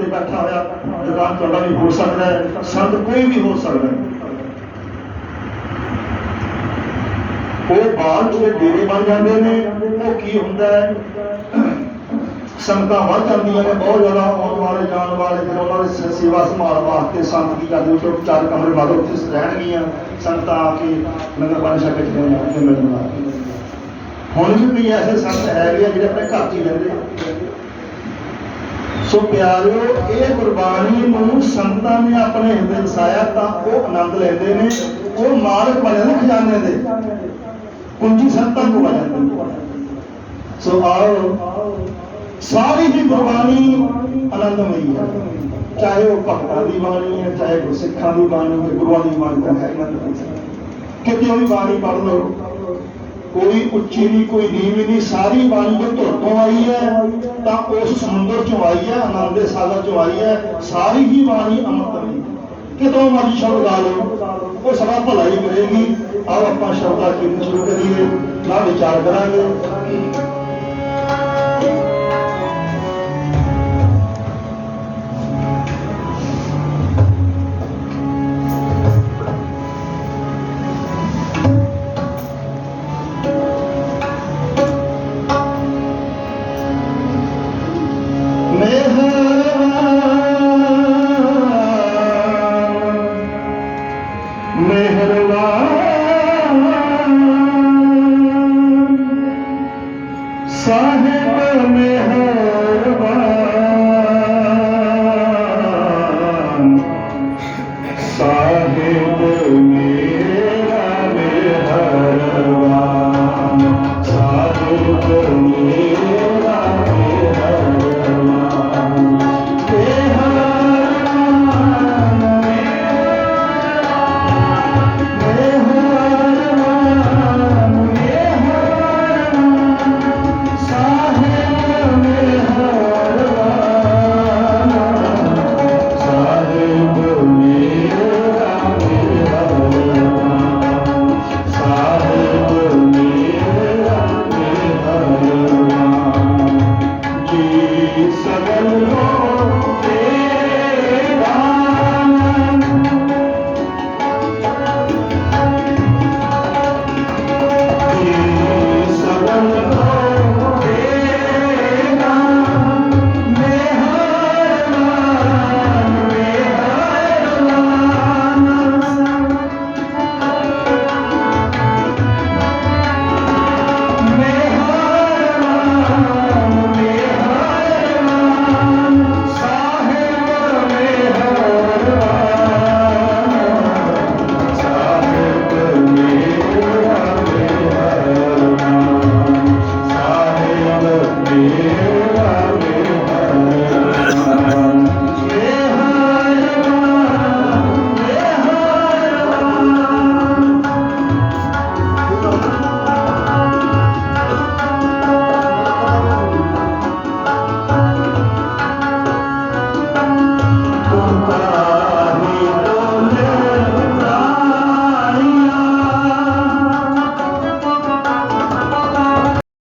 ਤੇ ਬੈਠਾ ਹੋਇਆ ਦੁਕਾਨ ਤੁਹਾਡਾ ਵੀ ਹੋ ਸਕਦਾ ਹੈ ਸੰਤ ਕੋਈ ਵੀ ਹੋ ਸਕਦਾ ਹੈ। ਉਹ ਬਾਹਰ ਜਿਹੜੇ ਡੇਰੇ ਬਣ ਜਾਂਦੇ ਨੇ, ਉਹ ਕੀ ਹੁੰਦਾ ਹੈ? ਸੰਗਤਾਂ ਵੱਧ ਜਾਂਦੀਆਂ ਨੇ, ਬਹੁਤ ਜ਼ਿਆਦਾ ਆਉਣ ਵਾਲੇ, ਜਾਣ ਵਾਲੇ, ਫਿਰ ਉਹਨਾਂ ਦੇ ਸੇਵਾ ਸੰਭਾਲ ਵਾਸਤੇ ਸੰਤ ਕੀ ਕਰਦੇ ਉਹ ਚਾਰ ਕਮਰੇ ਬਾਅਦ ਉੱਥੇ ਰਹਿਣਗੀਆਂ, ਸੰਗਤਾਂ ਆ ਕੇ ਨਗਰ ਪਾਣੀ ਛਕ ਕੇ ਚਲੇ ਮਿਲਣ ਹੁਣ ਵੀ ਕੋਈ ਐਸੇ ਸੰਤ ਹੈਗੇ ਆ ਜਿਹੜੇ ਆਪਣੇ ਘਰ 'ਚ ਹੀ ਰਹਿੰਦੇ ਆ। ਸੋ ਪਿਆਰਿਓ, ਇਹ ਗੁਰਬਾਣੀ ਨੂੰ ਸੰਤਾਂ ਨੇ ਆਪਣੇ ਹਿਰਦੇ ਵਸਾਇਆ ਤਾਂ ਉਹ ਆਨੰਦ ਲੈਂਦੇ ਨੇ, ਉਹ ਮਾਲਕ ਬਣੇ ਨੇ ਖਜ਼ਾਨੇ ਦੇ। ਕੁੰਜੀ ਸੰਤਾਂ ਕੋਲ ਆ ਜਾਂਦੀ। ਸੋ ਆਓ, ਸਾਰੀ ਹੀ ਗੁਰਬਾਣੀ ਆਨੰਦਮਈ ਹੈ। ਚਾਹੇ ਉਹ ਭਗਤਾਂ ਦੀ ਬਾਣੀ ਹੈ, ਚਾਹੇ ਗੁਰਸਿੱਖਾਂ ਦੀ ਬਾਣੀ ਹੈ, ਗੁਰੂਆਂ ਦੀ ਬਾਣੀ ਤਾਂ ਹੈ, ਕਿਤੇ ਵੀ ਬਾਣੀ ਪੜ੍ਹ ਲਓ। ਕੋਈ ਉੱਚੀ ਨਹੀਂ, ਕੋਈ ਨੀਵੀਂ ਨਹੀਂ, ਸਾਰੀ ਬਾਣੀ ਜੋ ਧੁਰ ਤੋਂ ਆਈ ਹੈ, ਤਾਂ ਉਸ ਸਮੁੰਦਰ ਚੋਂ ਆਈ ਹੈ, ਆਨੰਦ ਦੇ ਸਾਗਰ ਚੋਂ ਆਈ ਹੈ, ਸਾਰੀ ਹੀ ਬਾਣੀ ਅੰਮ੍ਰਿਤ ਹੈ ਕਿਤੋਂ ਮਰਜ਼ੀ ਸ਼ਬਦ ਲਾ ਲਓ, ਉਹ ਸਦਾ ਭਲਾ ਹੀ ਕਰੇਗੀ। ਆਓ ਆਪਾਂ ਸ਼ਬਦਾਂ ਕੀਰਤਨ ਸ਼ੁਰੂ ਕਰੀਏ ਨਾ ਵਿਚਾਰ ਕਰਾਂਗੇ।